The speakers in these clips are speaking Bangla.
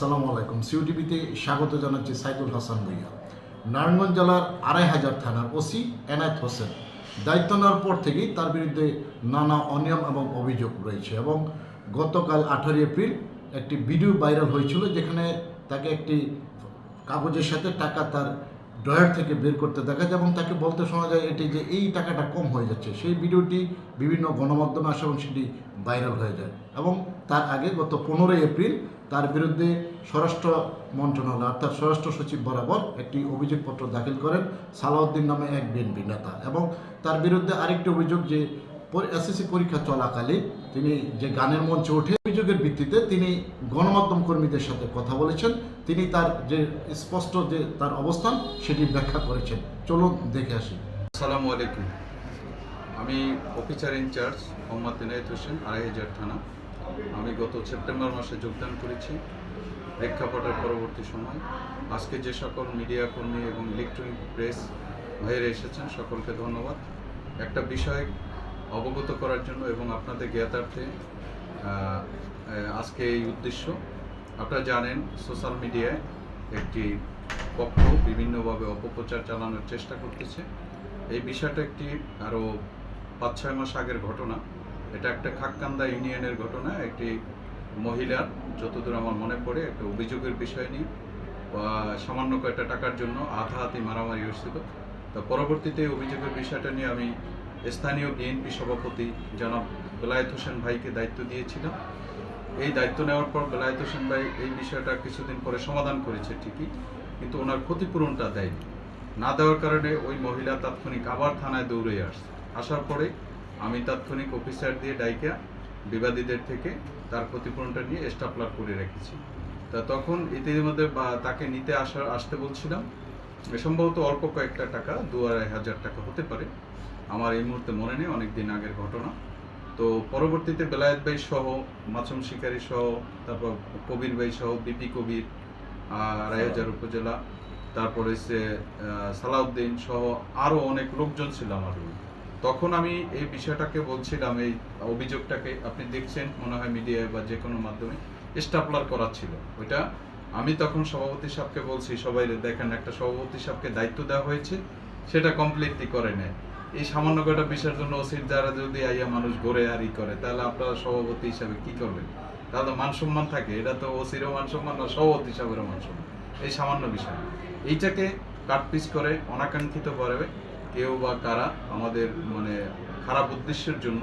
আসসালামু আলাইকুম। সিউটিভিতে স্বাগত জানাচ্ছি সাইদুল হাসান ভুইয়া। নারায়ণগঞ্জ জেলার আড়াই হাজার থানার ওসি এনায়েত হোসেন। দায়িত্ব নেওয়ার পর থেকেই তার বিরুদ্ধে নানা অনিয়ম এবং অভিযোগ রয়েছে এবং গতকাল আঠারোই এপ্রিল একটি ভিডিও ভাইরাল হয়েছিল যেখানে তাকে একটি কাগজের সাথে টাকা তার ড্রয়ার থেকে বের করতে দেখা যায় এবং তাকে বলতে শোনা যায় এটি যে এই টাকাটা কম হয়ে যাচ্ছে। সেই ভিডিওটি বিভিন্ন গণমাধ্যমে আসে এবং সেটি ভাইরাল হয়ে যায় এবং তার আগে গত পনেরোই এপ্রিল তার বিরুদ্ধে স্বরাষ্ট্র মন্ত্রণালয় অর্থাৎ স্বরাষ্ট্র সচিব বরাবর একটি অভিযোগপত্র দাখিল করেন সালাউদ্দিন নামে এক বিএনপি নেতা এবং তার বিরুদ্ধে আরেকটি অভিযোগ যে এসএসসি পরীক্ষা চলাকালীন তিনি যে গানের মঞ্চে ওঠে অভিযোগের ভিত্তিতে তিনি গণমাধ্যম কর্মীদের সাথে কথা বলেছেন। তিনি তার যে স্পষ্ট যে তার অবস্থান সেটি ব্যাখ্যা করেছেন। চলুন দেখে আসি। আসসালামু আলাইকুম। আমি অফিসার ইনচার্জ মোহাম্মদ হোসেন, আড়াই হাজার থানা। আমি গত সেপ্টেম্বর মাসে যোগদান করেছি। প্রেক্ষাপটের পরবর্তী সময়। আজকে যে সকল মিডিয়া কর্মী এবং ইলেকট্রনিক প্রেস ভাইয়েরা এসেছেন, সকলকে ধন্যবাদ। একটা বিষয় অবগত করার জন্য এবং আপনাদের জ্ঞাতার্থে আজকে এই উদ্দেশ্য। আপনারা জানেন সোশ্যাল মিডিয়ায় একটি পক্ষ বিভিন্নভাবে অপপ্রচার চালানোর চেষ্টা করতেছে। এই বিষয়টা একটি আরও পাঁচ ছয় মাস আগের ঘটনা। এটা একটা খাক্কান্দা ইউনিয়নের ঘটনা, একটি মহিলার যতদূর আমার মনে পড়ে, একটা অভিযোগের বিষয় নিয়ে সামান্য কয়েকটা টাকার জন্য আধাহাতি মারামারি হয়েছিল। তো পরবর্তীতে অভিযোগের বিষয়টা নিয়ে আমি স্থানীয় বিএনপি সভাপতি জনাব বেলায়েত হোসেন ভাইকে দায়িত্ব দিয়েছিলাম। এই দায়িত্ব নেওয়ার পর বেলায়েত হোসেন ভাই এই বিষয়টা কিছুদিন পরে সমাধান করেছে ঠিকই, কিন্তু ওনার ক্ষতিপূরণটা দেয়নি। না দেওয়ার কারণে ওই মহিলা তাৎক্ষণিক আবার থানায় দৌড়ে আসছে। আসার পরে আমি তাৎক্ষণিক অফিসার দিয়ে ডাইকা বিবাদীদের থেকে তার ক্ষতিপূরণটা নিয়ে স্টাপলার করে রেখেছি। তা তখন ইতিমধ্যে বা তাকে নিতে আসা আসতে বলছিলাম। সম্ভবত অল্প কয়েকটা টাকা দু আড়াই হাজার টাকা হতে পারে। আমার এই মুহূর্তে মনে নেই অনেক দিন আগের ঘটনা। তো পরবর্তীতে বেলায়েত ভাই সহ মাসুম শিকারী সহ তারপর কবির ভাই সহ বিপি কবির রায়হাজার উপজেলা তারপরে সে সালাউদ্দিন সহ আরও অনেক লোকজন ছিল আমার রুমে। তখন আমি এই বিষয়টাকে বলছিলাম, এই অভিযোগটাকে। আপনি দেখছেন, মনে হয় মিডিয়ায় বা যে কোনো মাধ্যমে, স্টাপলার করা ছিল। ওইটা আমি তখন সভাপতি সাহেবকে বলছি, সবাই দেখেন, একটা সভাপতি সাহেবকে দায়িত্ব দেওয়া হয়েছে, সেটা কমপ্লিটলি করে নেয় এই সামান্য কয়টা বিষয়ের জন্য ওসির দ্বারা যদি আইয়া মানুষ গড়ে আর ই করে, তাহলে আপনারা সভাপতি হিসাবে কি করবেন? তাহলে মান সম্মান থাকে। এটা তো ওসিরও মান সম্মান না, সভাপতি হিসাবেরও মান সম্মান এই সামান্য বিষয়। এইটাকে কাটপিস করে অনাকাঙ্ক্ষিত করে কেউ বা কারা আমাদের মানে খারাপ উদ্দেশ্যের জন্য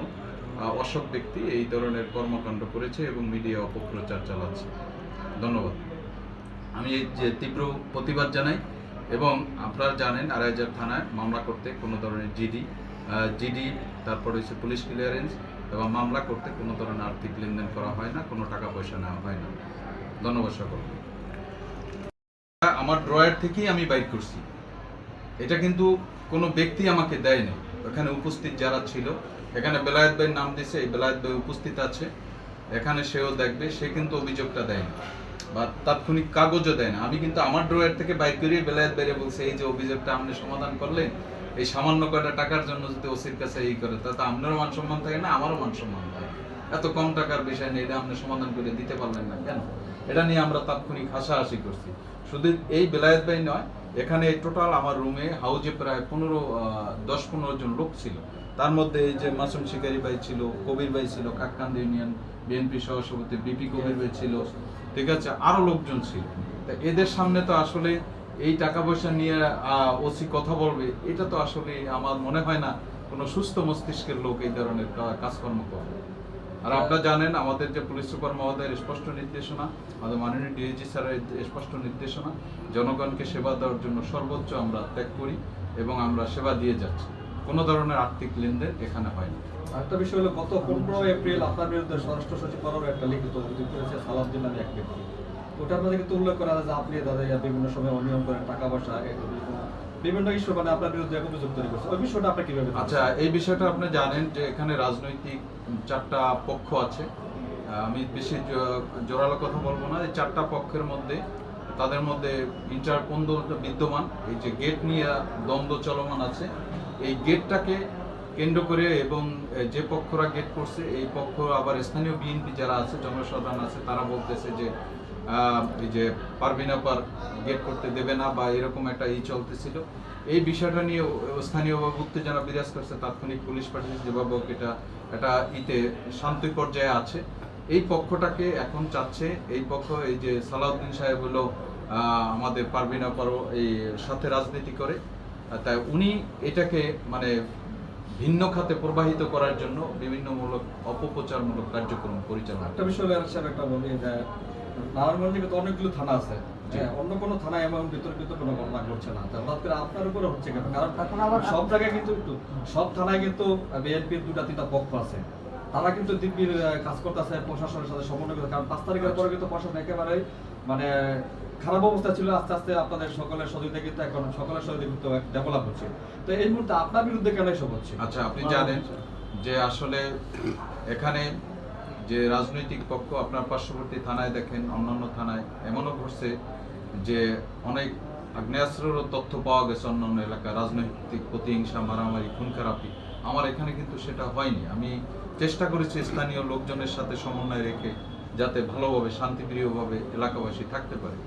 অসৎ ব্যক্তি এই ধরনের কর্মকাণ্ড করেছে এবং মিডিয়া অপপ্রচার চালাচ্ছে। ধন্যবাদ। আমি এই যে তীব্র প্রতিবাদ জানাই এবং আপনারা জানেন আড়াইহাজার থানায় মামলা করতে কোনো ধরনের জিডি জিডি, তারপরে হচ্ছে পুলিশ ক্লিয়ারেন্স এবং মামলা করতে কোনো ধরনের আর্থিক লেনদেন করা হয় না, কোনো টাকা পয়সা নেওয়া হয় না। ধন্যবাদ সকলকে। আমার ড্রয়ার থেকেই আমি বাইক করছি। এটা কিন্তু কোনো ব্যক্তি আমাকে দেয়নি। এখানে উপস্থিত যারা ছিল, এখানে বেলায়েত ভাইয়ের নাম দিছে, এই বেলায়েত ভাই উপস্থিত আছে। এখানে সেও দেখবে, সে কিন্তু অভিযোগটা দেয়নি বা তাৎক্ষণিক কাগজও দেয় না। আমি কিন্তু আমার ড্রয়ার থেকে বাইক করিয়ে বেলায়েত বাইরে বলছে, এই যে অভিযোগটা আপনি সমাধান করলেন, এই সামান্য কয়টা টাকার জন্য যদি ওসির কাছে এই করে, তাতে আপনারও মান সম্মান থাকে না, আমারও মান সম্মান থাকে? এত কম টাকার বিষয় নিয়ে এটা আপনি সমাধান করে দিতে পারলেন না কেন? এটা নিয়ে আমরা তাৎক্ষণিক হাসাহাসি করছি। শুধু এই বেলায়েত ভাই নয় এখানে টোটাল আমার রুমে হাউজে প্রায় পনেরো দশ পনেরো জন লোক ছিল। তার মধ্যে এই যে মাসুম শিকারি ভাই ছিল, কবির ভাই ছিল, কাককান্দ ইউনিয়ন বিএনপি সহসভাপতি বিপি কবির ভাই ছিল, ঠিক আছে, আরও লোকজন ছিল। তা এদের সামনে তো আসলে এই টাকা পয়সা নিয়ে ওসি কথা বলবে, এটা তো আসলে আমার মনে হয় না কোনো সুস্থ মস্তিষ্কের লোক এই ধরনের কাজকর্ম করবে আর আপনারা জানেন, আমাদের যে পুলিশ সুপার মহোদয়ের স্পষ্ট নির্দেশনা, আমাদের মাননীয় ডিএজি স্যারের স্পষ্ট নির্দেশনা, জনগণকে সেবা দেওয়ার জন্য সর্বোচ্চ আমরা ত্যাগ করি এবং আমরা সেবা দিয়ে যাচ্ছি। কোনো ধরনের আর্থিক লেনদেন এখানে হয় না। আরেকটা বিষয় হলো, গত পনেরো এপ্রিল আপনার বিরুদ্ধে স্বরাষ্ট্র সচিব বরাবর একটা লিখিত অভিযোগ করেছে সালাউদ্দিন নামে এক ব্যক্তি ওটার মধ্যে কিন্তু উল্লেখ করা যে আপনি দাদা বিভিন্ন সময় অনিয়ম করেন টাকা পয়সা বিভিন্ন ইস্যু মানে আপনার বিরুদ্ধে অভিযোগ তৈরি করছে। ওই বিষয়টা আপনি কীভাবে আচ্ছা এই বিষয়টা আপনি জানেন যে এখানে রাজনৈতিক চারটা পক্ষ আছে। আমি বেশি জোরালো কথা বলব না। এই চারটা পক্ষের মধ্যে তাদের মধ্যে ইন্টারপন্দ বিদ্যমান। এই যে গেট নিয়ে দ্বন্দ্ব চলমান আছে। এই গেটটাকে কেন্দ্র করে এবং যে পক্ষরা গেট করছে এই পক্ষ আবার স্থানীয় বিএনপি যারা আছে জনসাধারণ আছে তারা বলতেছে যে এই যে পারবিনা পার গেট করতে দেবে না বা এরকম একটা ই চলতেছিল। এই বিষয়টা নিয়ে স্থানীয়ভাবে উত্তেজনা বিরাজ করছে তাৎক্ষণিক পুলিশ পাঠিয়েছে যেভাবে এটা একটা ইতে শান্তি পর্যায়ে আছে। এই পক্ষটাকে এখন চাচ্ছে এই পক্ষ এই যে সালাউদ্দিন সাহেব হলো আমাদের পারবিনা পার এই সাথে রাজনীতি করে। তাই উনি এটাকে মানে ভিন্ন খাতে প্রবাহিত করার জন্য বিভিন্নমূলক অপপ্রচারমূলক কার্যক্রম পরিচালনা একটা বিষয় একটা বলি যে নারায়ণগঞ্জে কিন্তু অনেকগুলো থানা আছে। হ্যাঁ, অন্য কোনো থানা এমন বিতর্কিত কোনো ঘটনা ঘটছে না। হঠাৎ করে আপনার উপরে হচ্ছে কেন? কারণ সব জায়গায় কিন্তু সব থানায় কিন্তু বিএনপির দুটা তিনটা পক্ষ আছে। তারা কিন্তু দিব্যির কাজ করতেছে প্রশাসনের সাথে সমন্বয় করে। কারণ পাঁচ তারিখের পরে কিন্তু প্রশাসন একেবারে মানে খারাপ অবস্থা ছিল। আস্তে আস্তে আপনাদের সকলের সহযোগিতা কিন্তু এখন সকলের সহযোগিতা কিন্তু ডেভেলপ হচ্ছে। তো এই মুহূর্তে আপনার বিরুদ্ধে কেন এসব হচ্ছে? আচ্ছা আপনি জানেন যে আসলে এখানে যে রাজনৈতিক পক্ষ আপনার পার্শ্ববর্তী থানায় দেখেন, অন্যান্য থানায়, এমনও ঘটছে যে অনেক আগ্নেয়াস্ত্রেরও তথ্য পাওয়া গেছে অন্যান্য এলাকায়, রাজনৈতিক প্রতিহিংসা, মারামারি, খুন খারাপি। আমার এখানে কিন্তু সেটা হয়নি। আমি চেষ্টা করেছি স্থানীয় লোকজনের সাথে সমন্বয় রেখে যাতে ভালোভাবে, শান্তিপ্রিয়ভাবে এলাকাবাসী থাকতে পারে।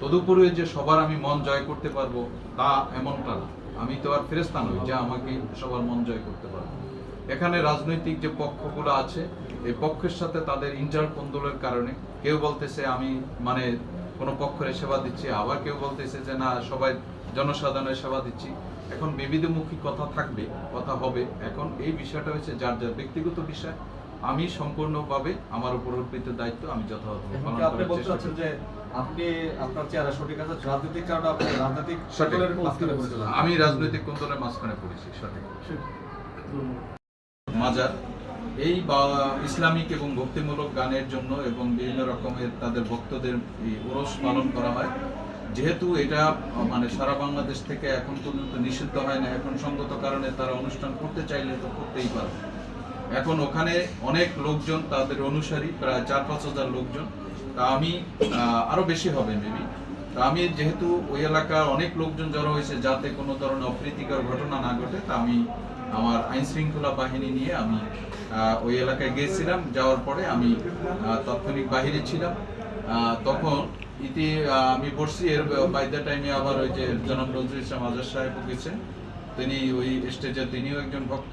তদুপরি যে সবার আমি মন জয় করতে পারব, তা এমনটা না। আমি তো আর ফেরেস্তা নই যে আমাকে সবার মন জয় করতে পারব। এখানে রাজনৈতিক যে পক্ষগুলো আছে এই পক্ষের সাথে তাদের ইন্টার কন্দলের কারণে কেউ বলতেছে আমি মানে কোনো পক্ষের সেবা দিচ্ছি আবার কেউ বলতেছে যে না সবাই জনসাধারণের সেবা দিচ্ছি। এখন বিবিধমুখী কথা থাকবে কথা হবে। এখন এই বিষয়টা হচ্ছে যার যার ব্যক্তিগত বিষয়। আমি সম্পূর্ণভাবে আমার উপর অর্পিত দায়িত্ব আমি যথাযথভাবে এখন পালন কি আপনি বলতে চাচ্ছেন যে আপনি আপনার চেহারা সঠিক আছে? রাজনৈতিক কারণে আপনি রাজনৈতিক সঠিক। সকলের মাঝখানে পড়ে চলে আমি রাজনৈতিক কোন্দলের মাঝখানে পড়েছি সঠিক। মাজার। এই ইসলামিক এবং ভক্তিমূলক গানের জন্য এবং বিভিন্ন রকমের তাদের ভক্তদের ওরস পালন করা হয়। যেহেতু এটা মানে সারা বাংলাদেশ থেকে এখন পর্যন্ত নিষিদ্ধ হয় না এখন সঙ্গত কারণে তারা অনুষ্ঠান করতে চাইলে তো করতেই পারবে এখন ওখানে অনেক লোকজন তাদের অনুসারী প্রায় চার পাঁচ হাজার লোকজন। তা আমি আহ, আরও বেশি হবে মেবি। তা আমি যেহেতু ওই এলাকার অনেক লোকজন জড়ো হয়েছে যাতে কোনো ধরনের অপ্রীতিকর ঘটনা না ঘটে তা আমি আমার আইন শৃঙ্খলা বাহিনী নিয়ে আমি ওই এলাকায় গিয়েছিলাম। যাওয়ার পরে আমি তাৎক্ষণিক বাহিরে ছিলাম। তখন ইতি আমি পড়ছি এর বাই দ্য টাইমে আবার ওই যে জনাব নজরুল ইসলাম আজাদ সাহেব গেছেন। তিনি ওই স্টেজে তিনিও একজন ভক্ত।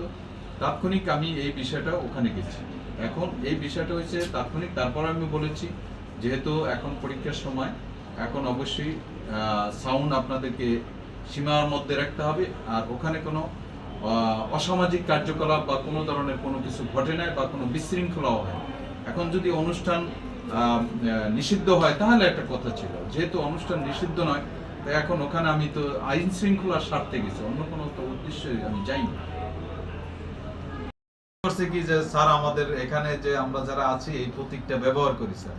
তাৎক্ষণিক আমি এই বিষয়টা ওখানে গেছি। এখন এই বিষয়টা হয়েছে তাৎক্ষণিক। তারপর আমি বলেছি, যেহেতু এখন পরীক্ষার সময়, এখন অবশ্যই সাউন্ড আপনাদেরকে সীমার মধ্যে রাখতে হবে। আর ওখানে কোনো অসামাজিক কার্যকলাপ বা কোনো ধরনের কোনো কিছু ঘটে নাই বা কোনো বিশৃঙ্খলাও হয় এখন যদি অনুষ্ঠান নিষিদ্ধ হয়, তাহলে একটা কথা ছিল। যেহেতু অনুষ্ঠান নিষিদ্ধ নয়, তাই এখন ওখানে আমি তো আইন শৃঙ্খলার স্বার্থে গেছি। অন্য কোনো তো উদ্দেশ্যে আমি যাইনি। করছে কি যে, স্যার, আমাদের এখানে যে আমরা যারা আছি, এই প্রতীকটা ব্যবহার করি, স্যার।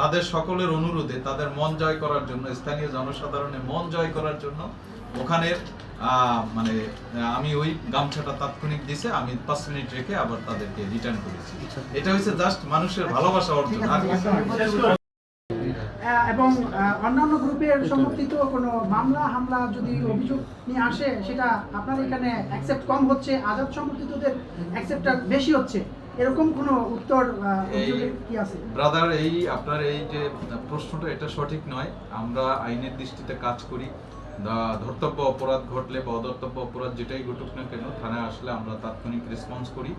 তাদের সকলের অনুরোধে, তাদের মন জয় করার জন্য, স্থানীয় জনসাধারণের মন জয় করার জন্য ওখানে মানে আমি ওই গামছাটা তাৎক্ষণিক দিছে, আমি পাঁচ মিনিট রেখে আবার তাদেরকে রিটার্ন করেছি। এটা হচ্ছে জাস্ট মানুষের ভালোবাসা অর্জন, আর এবং অন্যান্য গ্রুপের সমর্থিত কোনো মামলা, হামলা যদি অভিযোগ নিয়ে আসে, সেটা আপনার এখানে অ্যাকসেপ্ট কম হচ্ছে, আজাদ সমর্থিতদের অ্যাকসেপ্টটা বেশি হচ্ছে। এরকম কোনো উত্তর কি আছে? ব্রাদার এই আপনার এই যে প্রশ্নটা এটা সঠিক নয়। আমরা আইনের দৃষ্টিতে কাজ করি। ধর্তব্য অপরাধ ঘটলে বা অধর্তব্য অপরাধ যেটাই ঘটুক না কেন থানায় আসলে আমরা তাৎক্ষণিক রেসপন্স করি।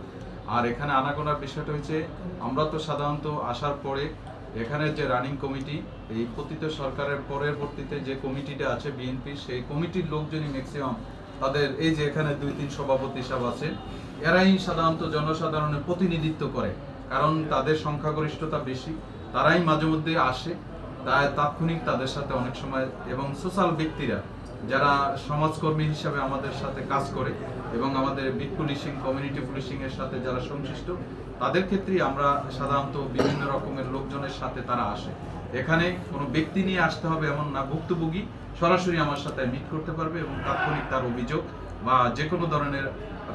আর এখানে আনাগোনার বিষয়টা হচ্ছে আমরা তো সাধারণত আসার পরে এখানে যে রানিং কমিটি এই পতিত সরকারের পরবর্তীতে যে কমিটিটা আছে বিএনপি সেই কমিটির লোকজনই ম্যাক্সিমাম তাদের এই যে এখানে দুই, তিন সভাপতি সব আছে, এরাই সাধারণত জনসাধারণের প্রতিনিধিত্ব করে, কারণ তাদের সংখ্যাগরিষ্ঠতা বেশি, তারাই মাঝে মধ্যে আসে, তাই তাৎক্ষণিক তাদের সাথে অনেক সময়, এবং সোশ্যাল ব্যক্তিরা যারা সমাজকর্মী হিসাবে আমাদের সাথে কাজ করে, এবং আমাদের বিট পুলিশিং, কমিউনিটি পুলিশিং এর সাথে যারা সংশ্লিষ্ট, তাদের ক্ষেত্রেই আমরা সাধারণত বিভিন্ন রকমের লোকজনের সাথে তারা আসে। এখানে কোনো ব্যক্তি নিয়ে আসতে হবে এমন না ভুক্তভোগী সরাসরি আমার সাথে মিট করতে পারবে এবং তাৎক্ষণিক তার অভিযোগ বা যে কোনো ধরনের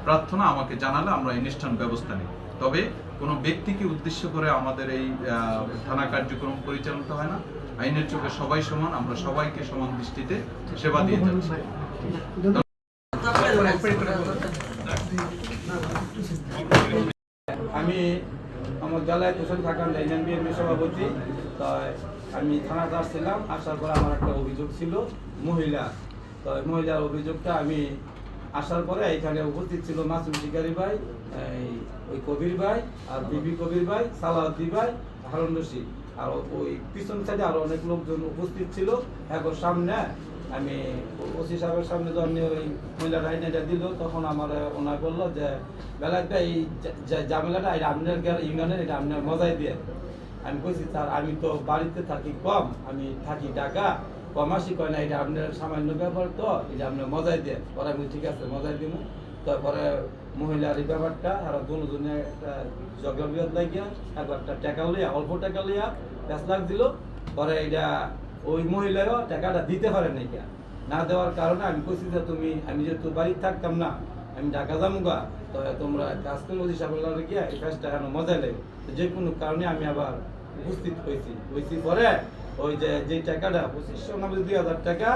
প্রার্থনা আমাকে জানালে আমরা ইনস্ট্যান্ট ব্যবস্থা নিই তবে কোনো ব্যক্তিকে উদ্দেশ্য করে আমাদের এই থানা কার্যক্রম পরিচালিত হয় না। আইনের চোখে সবাই সমান আমরা সবাইকে সমান দৃষ্টিতে সেবা দিয়ে যাচ্ছি। আমি আমার জেলায় থাকান ইউনিয়ন বিএনপি সভাপতি। তাই আমি থানাতে আসছিলাম, আসার পরে আমার একটা অভিযোগ ছিল মহিলা। তো মহিলার অভিযোগটা আমি আসার পরে এখানে উপস্থিত ছিল মাসুম শিকারি ভাই ওই কবির ভাই আর বিবি কবির ভাই সালাউদ্দি ভাই, হারুন আর ওই পিছন সাইডে আরও অনেক লোকজন উপস্থিত ছিল। এখন সামনে আমি ওসি সাহেবের সামনে যখন ওই মহিলা রাইনাটা দিল, তখন আমার ওনার বলল যে বেলাটা এই ঝামেলাটা এটা আপনার ইউনিয়নের এটা আপনার মজাই দিয়ে। আমি বলছি স্যার, আমি তো বাড়িতে থাকি কম, আমি থাকি ঢাকা, কমাসি কয় না, এটা আপনার সামান্য ব্যাপার তো, এটা আপনার মজাই দিয়ে। পরে আমি ঠিক আছে, মজাই দিব তারপরে মহিলার এই ব্যাপারটা আর দুজনে একটা জগা বিরোধ লাগিয়া একবার একটা টাকা লইয়া, অল্প টাকা লইয়া প্যাঁচ লাখ দিল। পরে এটা ওই মহিলারও টাকাটা দিতে পারে নাই কিয়া। না দেওয়ার কারণে আমি কইছি যে তুমি আমি যেহেতু বাড়িতে থাকতাম না আমি ঢাকা যামুগা তো তোমরা কাজ করে ওই সাবলার গিয়া এই কাজটা এখন মজা লাগে যে কোনো কারণে আমি আবার উপস্থিত হয়েছি। হয়েছি পরে ওই যে যে টাকাটা পঁচিশশো নব্বই দুই হাজার টাকা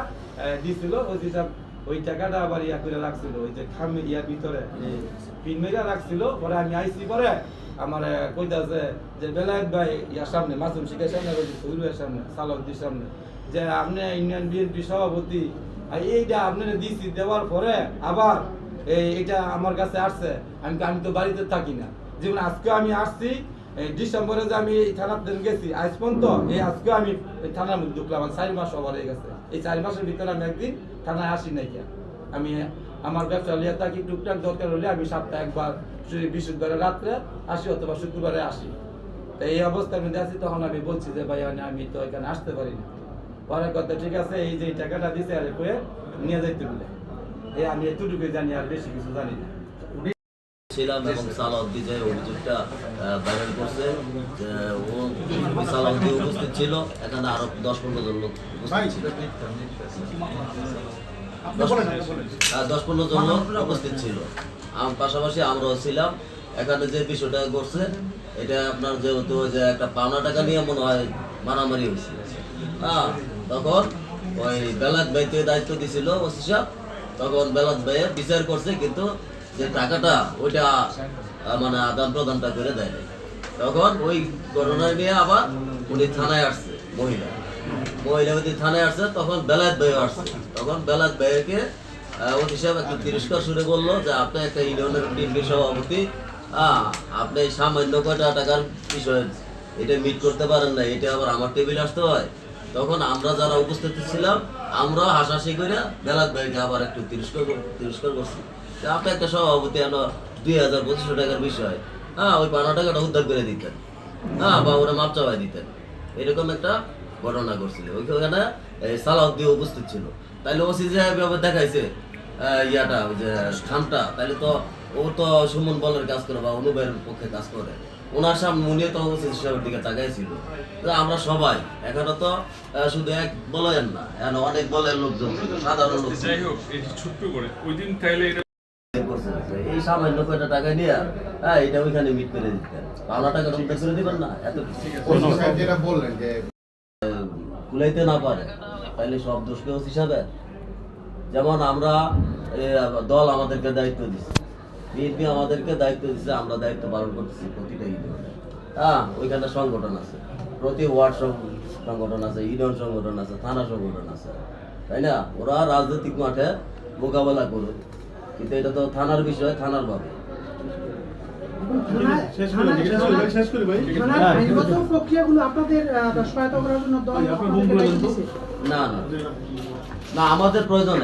দিছিল ওই হিসাব ওই টাকাটা আবার ইয়া করে রাখছিল ওই যে খামে ইয়ার ভিতরে পিন মেরা রাখছিল পরে আমি আইসি পরে আমার কইতাছে যে, বেলায়েত ভাই ইয়ার সামনে, মাসুম শিখের সামনে যে সামনে সালাউদ্দির সামনে, যে আপনি ইউনিয়ন বিএনপি সভাপতি এইটা আপনারা দিছি, দেওয়ার পরে আবার এই এটা আমার কাছে আসছে, আমি আমি তো বাড়িতে থাকি না। যেমন আজকে আমি আসছি ডিসেম্বরে যে আমি এই থানার দিন গেছি, আজ পর্যন্ত এই আজকে আমি থানার মধ্যে ঢুকলাম চার মাস ওভার হয়ে গেছে। এই চার মাসের ভিতরে আমি একদিন থানায় আসি নাই আমি আমার ব্যবসা লিয়ে থাকি, টুকটাক দরকার হলে আমি সপ্তাহে একবার বৃহস্পতিবারে রাত্রে আসি অথবা শুক্রবারে আসি। তো এই অবস্থার মধ্যে আছি তখন আমি বলছি যে ভাই আমি- আমি তো এখানে আসতে পারি না। পরে কথা ঠিক আছে এই যে টাকাটা দিছে আর কয়ে নিয়ে যাইতে বলে। এই আমি এতটুকুই জানি আর বেশি কিছু জানি না। ছিলাম এবং সালাউদ্দি যে অভিযোগটা ভাইরাল করছে ও সালাউদ্দি উপস্থিত ছিল এখানে আরও দশ পনেরো জন লোক উপস্থিত ছিল। দশ- পনেরো জন লোক উপস্থিত ছিল। পাশাপাশি আমরাও ছিলাম। এখানে যে বিষয়টা করছে, এটা আপনার যেহেতু যে একটা পাওনা টাকা নিয়ে মনে হয় মারামারি হয়েছে। হ্যাঁ তখন ওই বেলাত ভাইকে দায়িত্ব দিছিল, ওসি সাহেব। তখন বেলাত ভাইয়ে বিচার করছে, কিন্তু যে টাকাটা, ওইটা মানে আদান প্রদানটা করে দেয় নাই। তখন ওই ঘটনা নিয়ে আবার উনি থানায় আসছে, মহিলা। মহিলা যদি থানায় আসছে তখন বেলাত ভাই আসছে। তখন বেলাত ভাইকে অতি সাহেব একটু তিরস্কার সুরে বলল যে, আপনি একটা ইউনিয়নের বিএনপি সভাপতি। হ্যাঁ আপনি সামান্য কয়টা টাকার বিষয় এটা মিট করতে পারেন না এটা আবার আমার টেবিলে আসতে হয়। তখন আমরা যারা উপস্থিত ছিলাম, আমরা হাসাহাসি করে বেলাত ভাইকে আবার একটু তিরস্কার তিরস্কার করছি। আপনি একটা সভাপতি আনো দুই হাজার পঁচিশশো টাকার বিষয়। হ্যাঁ ওই পানা টাকাটা উদ্ধার করে দিতেন। হ্যাঁ বা ওরা মাপ চাওয়াই দিতেন। এরকম একটা ঘটনা করছিল ওইখানে সালাউদ্দিন উপস্থিত ছিল। তাইলে ওসি এভাবে দেখাইছে ইয়াটা ওই যে খামটা তাইলে তো ও তো সুমন বলের কাজ করে বা অনুবের পক্ষে কাজ করে। ওনার সামনে উনি তো হিসাবের দিকে তাকাইছিল। আমরা সবাই এখানে তো শুধু এক বলেন না এখানে অনেক বলের লোকজন সাধারণ লোক যাই হোক এটি ছোট্ট করে ওই দিন তাইলে এই সামান্য কয়টা টাকা নিয়ে হ্যাঁ এটা ওইখানে মিট করে দিতেন পাওনা টাকা উদ্ধার করে দিবেন না এত যেটা বললেন যে কুলাইতে না পারে তাহলে সব দোষ কেউ হিসাবে? যেমন আমরা দল আমাদেরকে দায়িত্ব দিচ্ছে বিএনপি আমাদেরকে দায়িত্ব দিচ্ছে আমরা দায়িত্ব পালন করতেছি প্রতিটা ইউনিয়নে। হ্যাঁ ওইখানে সংগঠন আছে। প্রতি ওয়ার্ড সংগঠন আছে ইউনিয়ন সংগঠন আছে থানা সংগঠন আছে। তাই না? ওরা রাজনৈতিক মাঠে মোকাবেলা করুক। কিন্তু এটা তো থানার বিষয় থানার ভাবে। দিছে। না না। না আমাদের প্রয়োজন